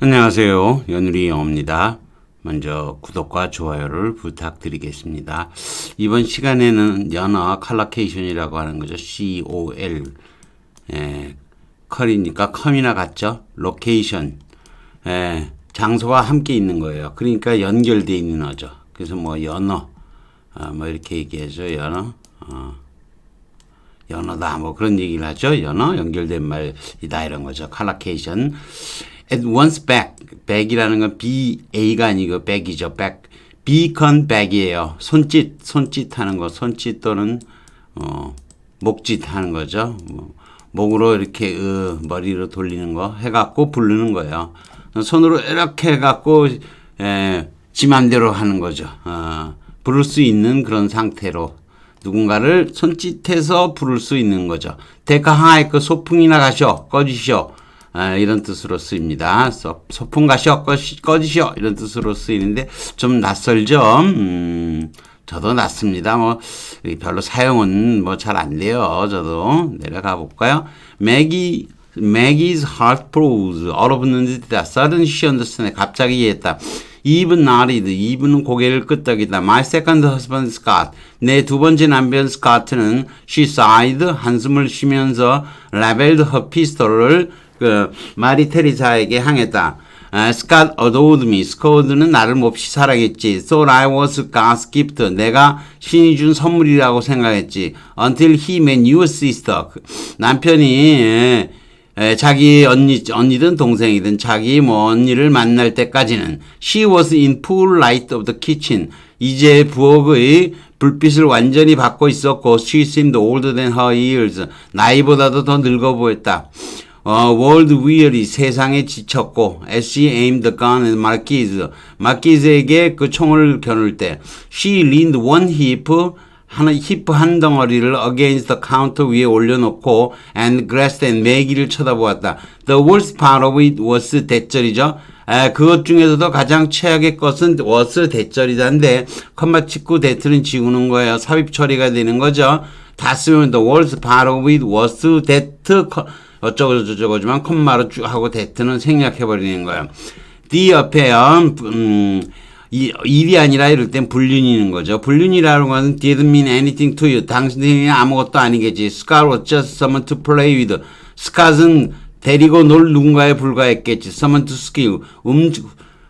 안녕하세요. 연우리 영어입니다. 먼저 구독과 좋아요를 부탁드리겠습니다. 이번 시간에는 연어 컬러케이션이라고 하는 거죠. C-O-L. 예, 컬이니까 컴이나 같죠? 로케이션. 예, 장소와 함께 있는 거예요. 그러니까 연결되어 있는 어죠. 그래서 뭐 연어, 아, 뭐 이렇게 얘기하죠. 연어. 어. 연어다 뭐 그런 얘기를 하죠. 연어 연결된 말이다 이런 거죠. 컬러케이션. At once back. back이라는 건 B A가 아니고 back이죠. back. beacon back이에요. 손짓 손짓 하는 거. 손짓 또는 어 목짓 하는 거죠. 뭐, 목으로 이렇게 으, 머리로 돌리는 거 해갖고 부르는 거예요. 손으로 이렇게 해갖고 에, 지 맘대로 하는 거죠. 어, 부를 수 있는 그런 상태로 누군가를 손짓해서 부를 수 있는 거죠. 데카 하이 그 소풍이나 가셔 꺼지셔 아, 이런 뜻으로 쓰입니다. 소, 소풍 꺼시, 꺼지셔 이런 뜻으로 쓰이는데 좀 낯설죠. 음, 저도 낯습니다. 뭐 별로 사용은 뭐 잘 안 돼요. 저도 내려가 볼까요? Maggie Maggie's heart froze. 얼어붙는 듯이다. Sudden she understood. 갑자기 이해했다. Even nodded. Eve는 고개를 끄덕이다. My second husband Scott. 내 두 번째 남편 스카트는 she sighed. 한숨을 쉬면서 labeled her pistol을 그 마리 테리사에게 향했다. 아, Scott adored me. 스코드는 나를 몹시 사랑했지. So I was God's gift. 내가 신이 준 선물이라고 생각했지. Until he met your sister. 그 남편이 예, 에, 자기 언니, 언니든 동생이든 자기 뭐 언니를 만날 때까지는 she was in full light of the kitchen. 이제 부엌의 불빛을 완전히 받고 있었고 she seemed older than her years. 나이보다도 더 늙어 보였다. 어, world weary 세상에 지쳤고 she aimed the gun at Marquise. 마키즈에게 그 총을 겨눌 때 she leaned one hip 하나 힙한 덩어리를 against the counter 위에 올려놓고 and grasped and 매기를 쳐다보았다. The worst part of it was 대절이죠. 에, 그것 중에서도 가장 최악의 것은 was 대절이다인데 컴마 찍고 대트는 지우는 거예요. 삽입 처리가 되는 거죠. 다 쓰면 the worst part of it was that 어쩌고 저쩌고지만 컴마로 쭉 하고 대트는 생략해버리는 거예요. the 옆에요. 음, 이, 일이 아니라 이럴 땐 불륜이는 거죠. 불륜이라는 건 didn't mean anything to you. 당신이 아무것도 아니겠지. Scar was just someone to play with. Scar은 데리고 놀 누군가에 불과했겠지. Someone to steal. 음,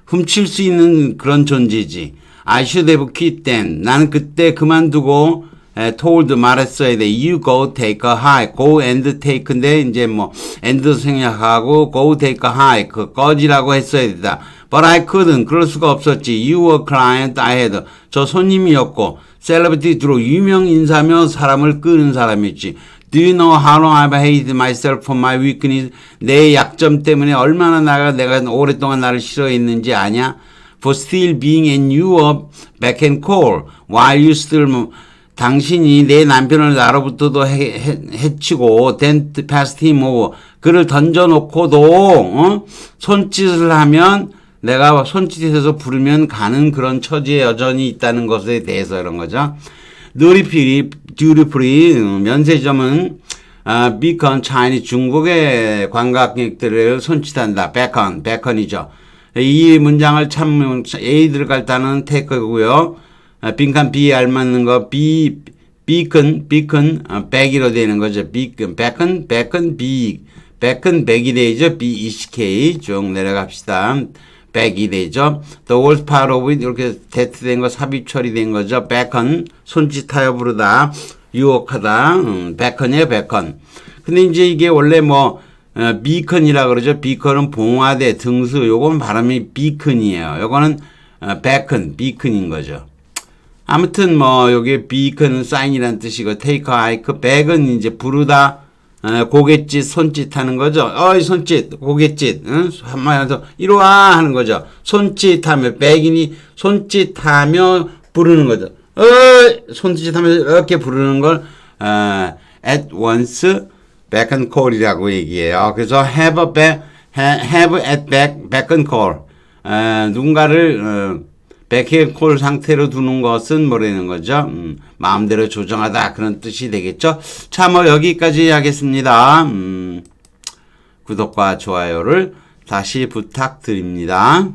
훔칠 수 있는 그런 존재지. I should have quit then. 나는 그때 그만두고 에, told 말했어야 돼. You go take a hike. go and take인데 이제 뭐 and도 생략하고 go take a hike. 그 꺼지라고 했어야 된다. But I couldn't. 그럴 수가 없었지. You were client I had. 저 손님이었고 celebrity 들어 유명 인사며 사람을 끄는 사람이었지. Do you know how long I've hated myself for my weakness? 내 약점 때문에 얼마나 나가 내가 오랫동안 나를 싫어했는지 아냐? For still being a new back and call while you still 당신이 내 남편을 나로부터도 해, 해, 해치고 past him over 그를 던져놓고도 어? 손짓을 하면 내가 손짓해서 부르면 가는 그런 처지에 여전히 있다는 것에 대해서 이런 거죠. 누리필이 듀리풀이 면세점은 아, 비컨 차이니 중국의 관광객들을 손짓한다. 베컨, 베컨이죠. 이 문장을 참 A 들어갈 단어는 테크고요. 아, 빈칸 B에 알맞는 거 B, 비컨, 비컨, 아, 백이로 되는 거죠. 비컨, 베컨, 베컨, 비, 베컨, 백이 되죠. B, E, C, K 쭉 내려갑시다. 백이 되죠. The worst part of it 이렇게 대트된 거 삽입 처리된 거죠. 베컨 손짓하여 부르다 유혹하다 음, 베컨이에요 베컨. 근데 이제 이게 원래 뭐 어, 비컨이라 그러죠. 비컨은 봉화대 등수 요건 발음이 비컨이에요. 요거는 어, 베컨 비컨인 거죠. 아무튼 뭐 여기 비컨은 사인이란 뜻이고 테이크 아이크 백은 이제 부르다 어, 고갯짓 손짓 하는 거죠. 어이 손짓 고갯짓 응? 한마디로 이리 와 하는 거죠. 손짓하며 백인이 손짓하며 부르는 거죠. 어이 손짓하며 이렇게 부르는 걸 어, at once back and call이라고 얘기해요. 그래서 have a back have at back back and call 어, 누군가를 어, 백해콜 상태로 두는 것은 뭐라는 거죠? 음, 마음대로 조정하다 그런 뜻이 되겠죠? 자, 뭐 여기까지 하겠습니다. 음, 구독과 좋아요를 다시 부탁드립니다.